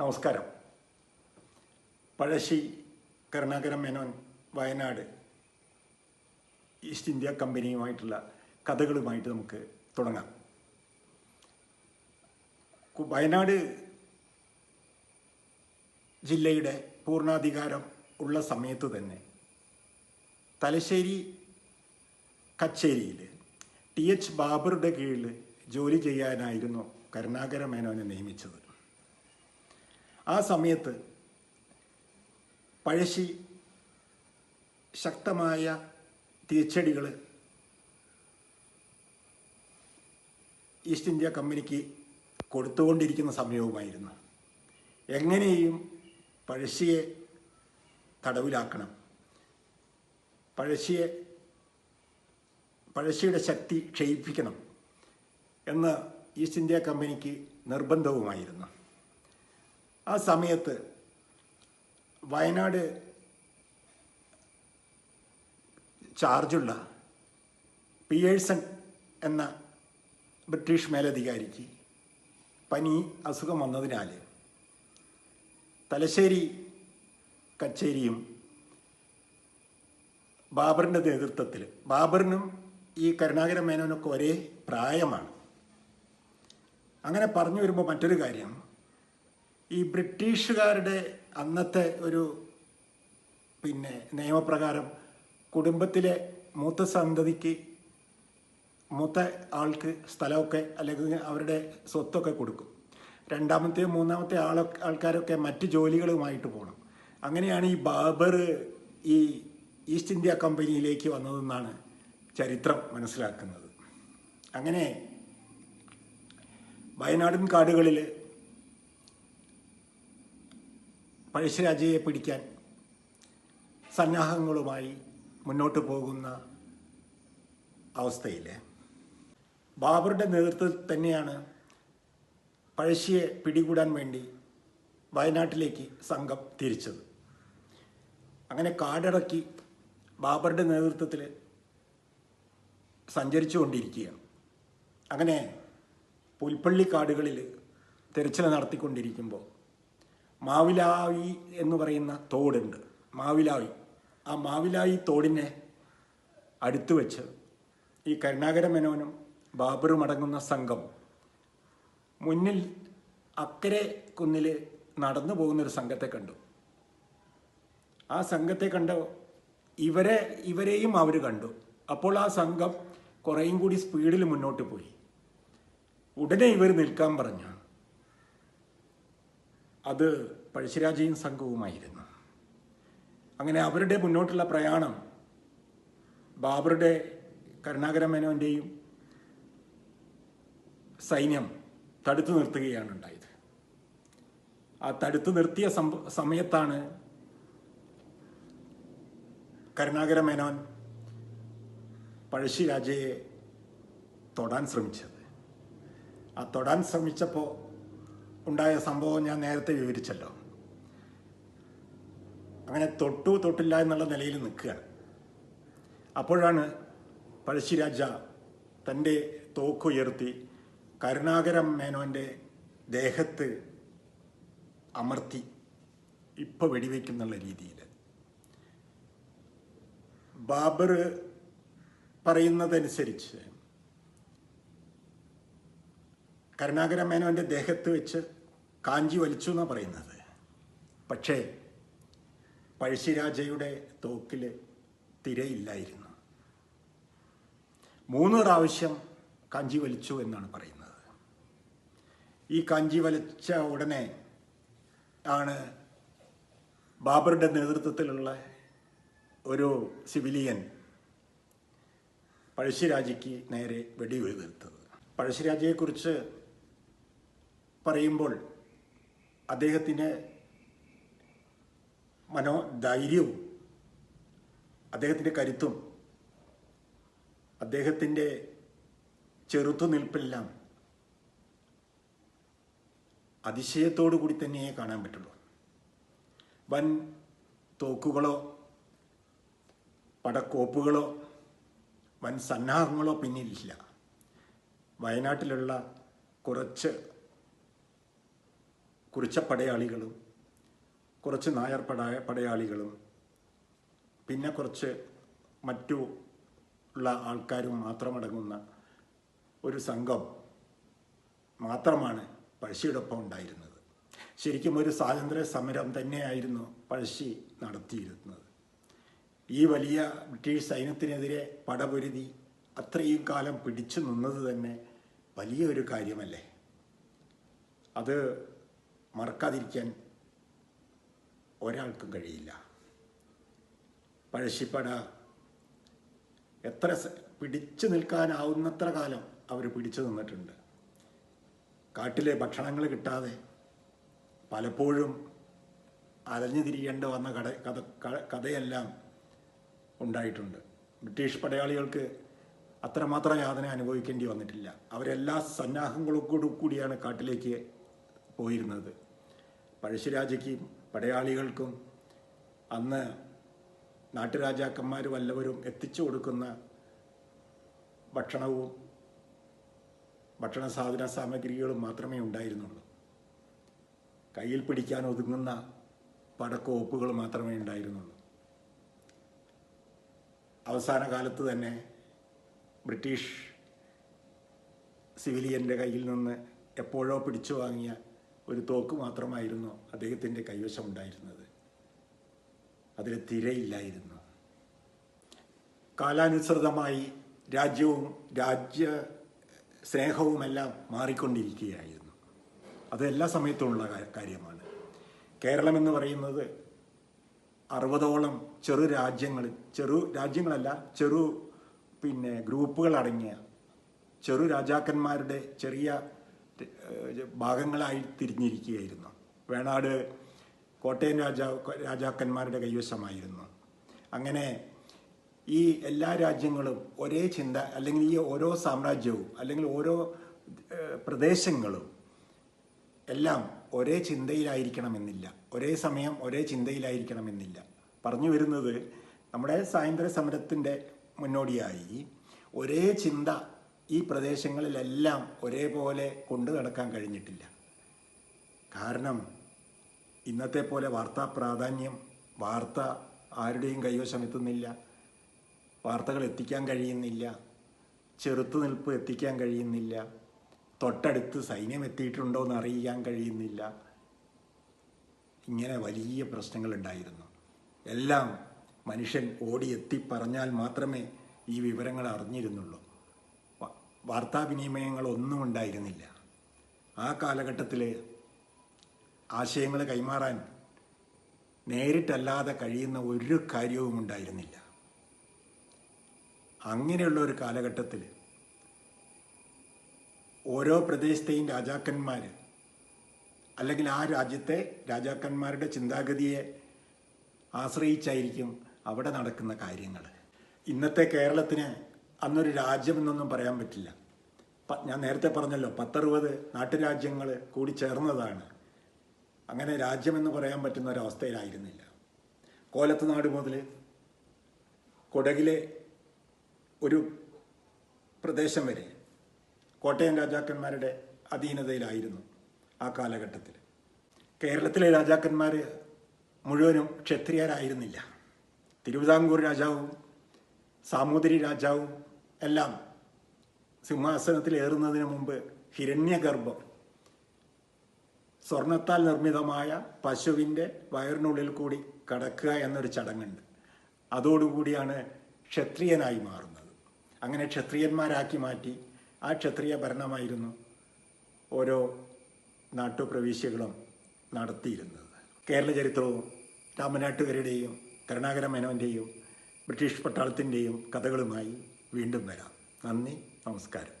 നമസ്കാരം. Pazhassi Karunakaran Menon Wayanad east India കമ്പനിയുമായിട്ടുള്ള കഥകളുമായിട്ട് നമുക്ക് തുടങ്ങാം. വയനാട് ജില്ലയുടെ പൂർണാധികാരം ഉള്ള സമയത്ത് തന്നെ തലശ്ശേരി കച്ചേരിയിൽ ടി എച്ച് ബാബറുടെ കീഴിൽ ജോലി ചെയ്യാനായിരുന്നു കരുണാകര മേനോനെ നിയമിച്ചത്. ആ സമയത്ത് പഴശ്ശി ശക്തമായ തിരിച്ചടികൾ ഈസ്റ്റ് ഇന്ത്യ കമ്പനിക്ക് കൊടുത്തുകൊണ്ടിരിക്കുന്ന സമയവുമായിരുന്നു. എങ്ങനെയും പഴശ്ശിയെ തടവിലാക്കണം. പഴശ്ശിയെ പഴശ്ശിയുടെ ശക്തി ക്ഷയിപ്പിക്കണം എന്ന് ഈസ്റ്റ് ഇന്ത്യ കമ്പനിക്ക് നിർബന്ധവുമായിരുന്നു. ആ സമയത്ത് വയനാട് ചാർജുള്ള പിയേഴ്സൺ എന്ന ബ്രിട്ടീഷ് മേലധികാരിക്ക് പനി അസുഖം വന്നതിനാൽ തലശ്ശേരി കച്ചേരിയും ബാബറിന്റെ നേതൃത്വത്തിൽ ബാബറിനും ഈ കരുണാകര മേനോനൊക്കെ ഒരേ പ്രായമാണ്. അങ്ങനെ പറഞ്ഞു വരുമ്പോൾ മറ്റൊരു കാര്യം ഈ ബ്രിട്ടീഷുകാരുടെ അന്നത്തെ ഒരു പിന്നെ നിയമപ്രകാരം കുടുംബത്തിലെ മൂത്ത സന്തതിക്ക് മൂത്ത ആൾക്ക് സ്ഥലമൊക്കെ അല്ലെങ്കിൽ അവരുടെ സ്വത്തൊക്കെ കൊടുക്കും. രണ്ടാമത്തെ മൂന്നാമത്തെ ആളൊക്കെ ആൾക്കാരൊക്കെ മറ്റ് ജോലികളുമായിട്ട് പോകണം അങ്ങനെയാണ് ഈ ബാബർ ഈ ഈസ്റ്റ് ഇന്ത്യ കമ്പനിയിലേക്ക് വന്നതെന്നാണ് ചരിത്രം മനസ്സിലാക്കുന്നത്. അങ്ങനെ വയനാടൻ കാടുകളിൽ പഴശ്ശിരാജയെ പിടിക്കാൻ സന്നാഹങ്ങളുമായി മുന്നോട്ട് പോകുന്ന അവസ്ഥയിൽ ബാബറുടെ നേതൃത്വത്തിൽ തന്നെയാണ് പഴശ്ശിയെ പിടികൂടാൻ വേണ്ടി വയനാട്ടിലേക്ക് സംഘം തിരിച്ചത്. അങ്ങനെ കാടിറക്കി ബാബറുടെ നേതൃത്വത്തിൽ സഞ്ചരിച്ചു കൊണ്ടിരിക്കുകയാണ് അങ്ങനെ പുൽപ്പള്ളി കാടുകളിൽ തിരച്ചിൽ നടത്തിക്കൊണ്ടിരിക്കുമ്പോൾ മാവിലായി എന്ന് പറയുന്ന തോടുണ്ട്. മാവിലായി. ആ മാവിലായി തോടിനെ അടുത്തു വെച്ച് ഈ കരുണാകര മേനോനും ബാബറും അടങ്ങുന്ന സംഘം മുന്നിൽ അക്കരെ കുന്നിൽ നടന്നു പോകുന്നൊരു സംഘത്തെ കണ്ടു. ആ സംഘത്തെ കണ്ട ഇവരെ ഇവരെയും അവർ കണ്ടു. അപ്പോൾ ആ സംഘം കുറേയും കൂടി സ്പീഡിൽ മുന്നോട്ട് പോയി. ഉടനെ ഇവർ നിൽക്കാൻ പറഞ്ഞു അത് പഴശ്ശിരാജയും സംഘവുമായിരുന്നു. അങ്ങനെ അവരുടെ മുന്നോട്ടുള്ള പ്രയാണം ബാബറുടെ കരുണാകര മേനോന്റെയും സൈന്യം തടുത്തു നിർത്തുകയാണ് ഉണ്ടായത്. ആ തടുത്തു നിർത്തിയ സമയത്താണ് കരുണാകര മേനോൻ പഴശ്ശിരാജയെ തൊടാൻ ശ്രമിച്ചത്. ആ തൊടാൻ ശ്രമിച്ചപ്പോൾ ഉണ്ടായ സംഭവം ഞാൻ നേരത്തെ വിവരിച്ചല്ലോ. അങ്ങനെ തൊട്ടു തൊട്ടില്ല എന്നുള്ള നിലയിൽ നിൽക്കുകയാണ് അപ്പോഴാണ് പഴശ്ശിരാജ തന്റെ തോക്കുയർത്തി കരുണാകരം മേനോന്റെ ദേഹത്ത് അമർത്തി ഇപ്പോൾ വെടിവെക്കുന്നുള്ള രീതിയിൽ. ബാബർ പറയുന്നതനുസരിച്ച് കരുണാകര മേനോന്റെ ദേഹത്ത് വെച്ച് കാഞ്ചി വലിച്ചു എന്നാണ് പറയുന്നത്. പക്ഷേ പഴശ്ശിരാജയുടെ തോക്കിൽ തിരയില്ലായിരുന്നു. മൂന്ന് പ്രാവശ്യം കാഞ്ചി വലിച്ചു എന്നാണ് പറയുന്നത്. ഈ കാഞ്ചി വലിച്ച ഉടനെ ആണ് ബാബറുടെ നേതൃത്വത്തിലുള്ള ഒരു സിവിലിയൻ പഴശ്ശിരാജയ്ക്ക് നേരെ വെടിവെഴുതെടുത്തത് പഴശ്ശിരാജയെക്കുറിച്ച് പറയുമ്പോൾ അദ്ദേഹത്തിന് മനോ ധൈര്യവും അദ്ദേഹത്തിന്റെ കരുത്തും അദ്ദേഹത്തിന്റെ ചെറുത്തുനിൽപ്പെല്ലാം അതിശയത്തോടു കൂടി തന്നെയേ കാണാൻ പറ്റുള്ളൂ. വൻ തോക്കുകളോ പടക്കോപ്പുകളോ വൻ സന്നാഹങ്ങളോ പിന്നിലില്ല. വയനാട്ടിലുള്ള കുറച്ച് കുറിച്ചപ്പടയാളികളും കുറച്ച് നായർ പട പടയാളികളും പിന്നെ കുറച്ച് മറ്റു ഉള്ള ആൾക്കാരും മാത്രമടങ്ങുന്ന ഒരു സംഘം മാത്രമാണ് പഴശ്ശിയോടൊപ്പം ഉണ്ടായിരുന്നത്. ശരിക്കും ഒരു സ്വാതന്ത്ര്യ സമരം തന്നെയായിരുന്നു പഴശ്ശി നടത്തിയിരുന്നത്. ഈ വലിയ ബ്രിട്ടീഷ് സൈന്യത്തിനെതിരെ പടപൊരുതി അത്രയും കാലം പിടിച്ചു നിന്നത് തന്നെ വലിയൊരു കാര്യമല്ലേ? അത് മറക്കാതിരിക്കാൻ ഒരാൾക്കും കഴിയില്ല. പഴശ്ശിപ്പട എത്ര പിടിച്ചു നിൽക്കാനാവുന്നത്ര കാലം അവർ പിടിച്ചു നിന്നിട്ടുണ്ട്. കാട്ടിലെ ഭക്ഷണങ്ങൾ കിട്ടാതെ പലപ്പോഴും അലഞ്ഞു തിരിയേണ്ട വന്ന കട കഥ കഥയെല്ലാം ഉണ്ടായിട്ടുണ്ട്. ബ്രിട്ടീഷ് പടയാളികൾക്ക് അത്രമാത്രം യാതന അനുഭവിക്കേണ്ടി വന്നിട്ടില്ല. അവരെല്ലാ സന്നാഹങ്ങളോടുകൂടിയാണ് കാട്ടിലേക്ക് പോയിരുന്നത്. പഴശ്ശിരാജയ്ക്കും പടയാളികൾക്കും അന്ന് നാട്ടുരാജാക്കന്മാർ വല്ലവരും എത്തിച്ചു കൊടുക്കുന്ന ഭക്ഷണവും ഭക്ഷണ സാധന സാമഗ്രികളും മാത്രമേ ഉണ്ടായിരുന്നുള്ളൂ. കയ്യിൽ പിടിക്കാൻ ഒതുങ്ങുന്ന പടക്കോപ്പുകൾ മാത്രമേ ഉണ്ടായിരുന്നുള്ളൂ. അവസാന കാലത്ത് തന്നെ ബ്രിട്ടീഷ് സിവിലിയന്റെ കയ്യിൽ നിന്ന് എപ്പോഴോ പിടിച്ചു വാങ്ങിയ ഒരു തോക്ക് മാത്രമായിരുന്നു അദ്ദേഹത്തിന്റെ കൈവശം ഉണ്ടായിരുന്നത് അതിൽ തിരയില്ലായിരുന്നു. കാലാനുസൃതമായി രാജ്യവും രാജ്യ സ്നേഹവുമെല്ലാം മാറിക്കൊണ്ടിരിക്കുകയായിരുന്നു. അത് എല്ലാ സമയത്തുമുള്ള കാര്യമാണ്. കേരളം എന്ന് പറയുന്നത് അറുപതോളം ചെറു രാജ്യങ്ങൾ ചെറു രാജ്യങ്ങളല്ല ചെറു പിന്നെ ഗ്രൂപ്പുകൾ അടങ്ങിയ ചെറു രാജാക്കന്മാരുടെ ചെറിയ ഭാഗങ്ങളായി തിരിഞ്ഞിരിക്കുകയായിരുന്നു. വേണാട് കോട്ടയം രാജാ രാജാക്കന്മാരുടെ കൈവശമായിരുന്നു. അങ്ങനെ ഈ എല്ലാ രാജ്യങ്ങളും ഒരേ ചിന്ത അല്ലെങ്കിൽ ഈ ഓരോ സാമ്രാജ്യവും അല്ലെങ്കിൽ ഓരോ പ്രദേശങ്ങളും എല്ലാം ഒരേ ചിന്തയിലായിരിക്കണമെന്നില്ല. ഒരേ സമയം ഒരേ ചിന്തയിലായിരിക്കണമെന്നില്ല. പറഞ്ഞു വരുന്നത് നമ്മുടെ സ്വാതന്ത്ര്യ സമരത്തിന്റെ മുന്നോടിയായി ഒരേ ചിന്ത ഈ പ്രദേശങ്ങളിലെല്ലാം ഒരേപോലെ കൊണ്ടു നടക്കാൻ കഴിഞ്ഞിട്ടില്ല. കാരണം ഇന്നത്തെ പോലെ വാർത്താ പ്രാധാന്യം വാർത്ത ആരുടെയും കൈവശം എത്തുന്നില്ല വാർത്തകൾ എത്തിക്കാൻ കഴിയുന്നില്ല. ചെറുത്തുനിൽപ്പ് എത്തിക്കാൻ കഴിയുന്നില്ല. തൊട്ടടുത്ത് സൈന്യം എത്തിയിട്ടുണ്ടോ എന്ന് അറിയാൻ കഴിയുന്നില്ല. ഇങ്ങനെ വലിയ പ്രശ്നങ്ങളുണ്ടായിരുന്നു എല്ലാം മനുഷ്യൻ ഓടിയെത്തി പറഞ്ഞാൽ മാത്രമേ ഈ വിവരങ്ങൾ അറിഞ്ഞിരുന്നുള്ളൂ. വാർത്താവിനിമയങ്ങളൊന്നും ഉണ്ടായിരുന്നില്ല. ആ കാലഘട്ടത്തിൽ ആശയങ്ങൾ കൈമാറാൻ നേരിട്ടല്ലാതെ കഴിയുന്ന ഒരു കാര്യവും ഉണ്ടായിരുന്നില്ല. അങ്ങനെയുള്ള ഒരു കാലഘട്ടത്തിൽ ഓരോ പ്രദേശത്തെയും രാജാക്കന്മാർ അല്ലെങ്കിൽ ആ രാജ്യത്തെ രാജാക്കന്മാരുടെ ചിന്താഗതിയെ ആശ്രയിച്ചായിരിക്കും അവിടെ നടക്കുന്ന കാര്യങ്ങൾ ഇന്നത്തെ കേരളത്തിന് അന്നൊരു രാജ്യമെന്നൊന്നും പറയാൻ പറ്റില്ല. ഞാൻ നേരത്തെ പറഞ്ഞല്ലോ പത്തറുപത് നാട്ടുരാജ്യങ്ങൾ കൂടി ചേർന്നതാണ്. അങ്ങനെ രാജ്യമെന്ന് പറയാൻ പറ്റുന്ന ഒരവസ്ഥയിലായിരുന്നില്ല. കോലത്ത് നാട് മുതൽ കൊടകിലെ ഒരു പ്രദേശം വരെ കോട്ടയം രാജാക്കന്മാരുടെ അധീനതയിലായിരുന്നു ആ കാലഘട്ടത്തിൽ കേരളത്തിലെ രാജാക്കന്മാർ മുഴുവനും ക്ഷത്രിയരായിരുന്നില്ല. തിരുവിതാംകൂർ രാജാവും സാമൂതിരി രാജാവും എല്ലാം സിംഹാസനത്തിൽ ഏറുന്നതിന് മുമ്പ് ഹിരണ്യഗർഭം. സ്വർണത്താൽ നിർമ്മിതമായ പശുവിന്റെ വയറിനുള്ളിൽ കൂടി കടക്കുക എന്നൊരു ചടങ്ങുണ്ട്. അതോടുകൂടിയാണ് ക്ഷത്രിയനായി മാറുന്നത്. അങ്ങനെ ക്ഷത്രിയന്മാരാക്കി മാറ്റി ആ ക്ഷത്രിയ ഭരണമായിരുന്നു ഓരോ നാട്ടുപ്രവിശ്യകളും നടത്തിയിരുന്നത്. കേരള ചരിത്രവും രാമനാട്ടുകരുടെയും കരുണാകര മേനോന്റെയും ബ്രിട്ടീഷ് പട്ടാളത്തിന്റെയും കഥകളുമായി വീണ്ടും വരാം. നന്ദി. നമസ്കാരം